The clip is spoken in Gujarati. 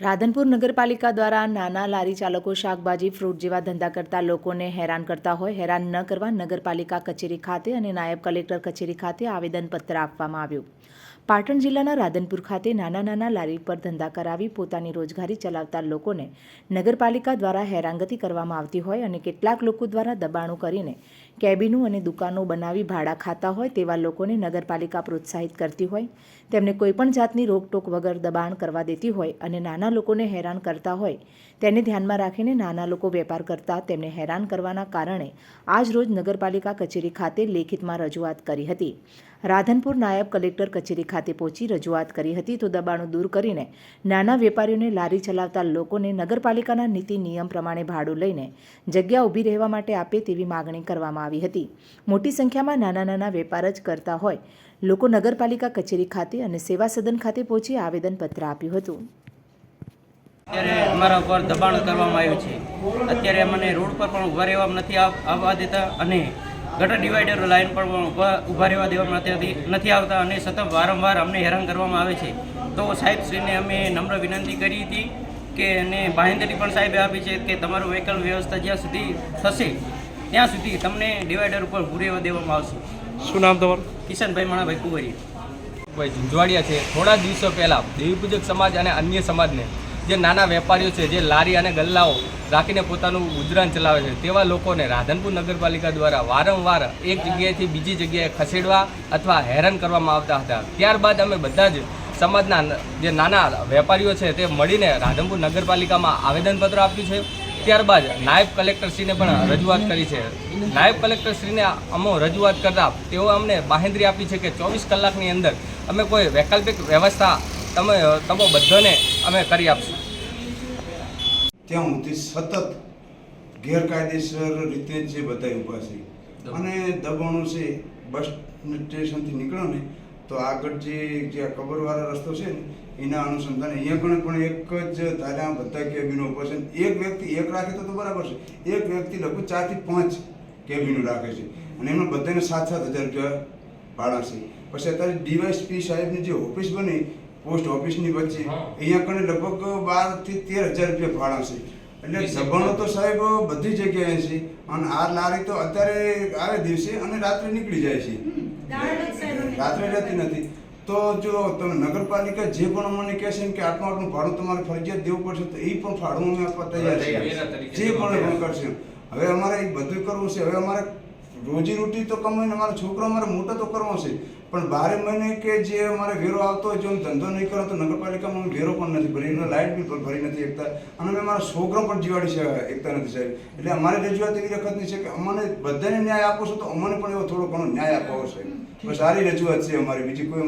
રાધનપુર નગરપાલિકા દ્વારા નાના લારી ચાલકો શાકભાજી, ફ્રૂટ જેવા ધંધા કરતા લોકોને હેરાન કરતા હોય, હેરાન ન કરવા નગરપાલિકા કચેરી ખાતે અને નાયબ કલેક્ટર કચેરી ખાતે આવેદનપત્ર આપવામાં આવ્યું. પાટણ જિલ્લાના રાધનપુર ખાતે નાના નાના લારી પર ધંધા કરાવી પોતાની રોજગારી ચલાવતા લોકોને નગરપાલિકા દ્વારા હેરાનગતિ કરવામાં આવતી હોય અને કેટલાક લોકો દ્વારા દબાણો કરીને કેબિનો અને દુકાનો બનાવી ભાડા ખાતા હોય તેવા લોકોને નગરપાલિકા પ્રોત્સાહિત કરતી હોય. તેમને કોઈપણ જાતની રોકટોક વગર દબાણ કરવા દેતી હોય અને નાના લોકોને હેરાન કરતા હોય, તેને ધ્યાનમાં રાખીને નાના લોકો વેપાર કરતા તેમને હેરાન કરવાના કારણે આજ રોજ નગરપાલિકા કચેરી ખાતે લેખિતમાં રજૂઆત કરી હતી. રાધનપુર નાયબ કલેક્ટર કચેરી ખાતે પહોંચી રજૂઆત કરી હતી તો દબાણો દૂર કરીને નાના વેપારીઓને લારી ચલાવતા લોકોને નગરપાલિકાના નીતિ નિયમ પ્રમાણે ભાડું લઈને જગ્યા ઊભી રહેવા માટે આપે તેવી માગણી કરવામાં આવી હતી. મોટી સંખ્યામાં નાના નાના વેપાર જ કરતા હોય. લોકો નગરપાલિકા કચેરી ખાતે અને સેવા સદન ખાતે પહોંચી આવેદનપત્ર આપ્યું હતું. અત્યારે અમારા ઉપર દબાણ કરવામાં આવ્યું છે. અત્યારે અમને રોડ પર પણ ઊભા રહેવા નથી આવવા દેતા અને ગટર ડિવાઈડર લાઈન પર પણ ઊભા રહેવા દેવામાં નથી આવતા અને સતત વારંવાર અમને હેરાન કરવામાં આવે છે. તો સાહેબશ્રીને અમે નમ્ર વિનંતી કરી હતી કે અને બાંહેધરી પણ સાહેબે આપી છે કે તમારું વ્હીકલ વ્યવસ્થા જ્યાં સુધી થશે ત્યાં સુધી તમને ડિવાઈડર ઉપર ઊભું દેવામાં આવશે. શું નામ તમારું? કિશનભાઈ મણાભાઈ કુંવરી ભાઈ ઝુંઝવાડિયા છે. થોડા દિવસો પહેલાં દેવીપૂજક સમાજ અને અન્ય સમાજને જે નાના વેપારીઓ છે જે લારી અને ગલ્લાઓ રાખીને પોતાનું ગુજરાન ચલાવે છે તેવા લોકોને રાધનપુર નગરપાલિકા દ્વારા વારંવાર એક જગ્યાએથી બીજી જગ્યાએ ખસેડવા અથવા હેરાન કરવામાં આવતા હતા. ત્યારબાદ અમે બધા જ સમાજના જે નાના વેપારીઓ છે તે મળીને રાધનપુર નગરપાલિકામાં આવેદનપત્ર આપ્યું છે. ત્યારબાદ નાયબ કલેક્ટરશ્રીને પણ રજૂઆત કરી છે. નાયબ કલેક્ટરશ્રીને અમો રજૂઆત કરતા તેઓ અમને બાહેંધરી આપી છે કે ચોવીસ કલાકની અંદર અમે કોઈ વૈકલ્પિક વ્યવસ્થા તમે તમે બધાને અમે કરી આપશું. ત્યાં સુધી સતત ગેરકાયદેસર રીતે જે બધા ઊભા છે. અને દબાણો છે બસ સ્ટેશનથી નીકળો ને તો આગળ જે જે કબરવાળા રસ્તો છે ને એના અનુસંધાને અહીંયા પણ પણ એક જ ધાર્યા બધા કેબિનો ઉપર છે. એક વ્યક્તિ એક રાખે તો બરાબર છે. એક વ્યક્તિ લગભગ ચારથી પાંચ કેબિનો રાખે છે. અને એમાં બધાને સાત સાત હજાર રૂપિયા ભાડા છે. પછી અત્યારે ડીવાયસપી સાહેબની જે ઓફિસ બની પોસ્ટ ઓફિસની વચ્ચે અહીંયા કણે લગભગ બારથી તેર હજાર રૂપિયા ભાડા છે. એટલે દબાણો તો સાહેબ બધી જગ્યાએ છે. અને આ લારી તો અત્યારે આવે દિવસે અને રાત્રે નીકળી જાય છે. રાત્રે રહેતી નથી. તો જો તમે નગરપાલિકા જે પણ અમને કહેશે કે આટલું આટલું ભાડું તમારે ફરજિયાત દેવું પડશે તો એ પણ ભાડું અમે આપવા તૈયાર છીએ જે પણ પણ કરશે. હવે અમારે એ બધું કરવું છે. હવે અમારે રોજી રોટી તો કમાઈને મારો છોકરો મારે મોટો તો કરવો છે. પણ બારે મહિને કે જે અમારે વેરો આવતો હોય જો હું ધંધો નહીં કરો તો નગરપાલિકામાં હું વેરો પણ નથી ભરી એનો લાઇટ બિલ પણ ભરી નથી એકતા અને મેં મારા છોકરો પણ જીવાડી છે એકતા નથી સાહેબ. એટલે અમારે રજૂઆત એવી વખતની છે કે અમને બધાને ન્યાય આપો છો તો અમને પણ એવો થોડો ઘણો ન્યાય આપવો છે. બસ સારી રજૂઆત છે અમારી. બીજી કોઈ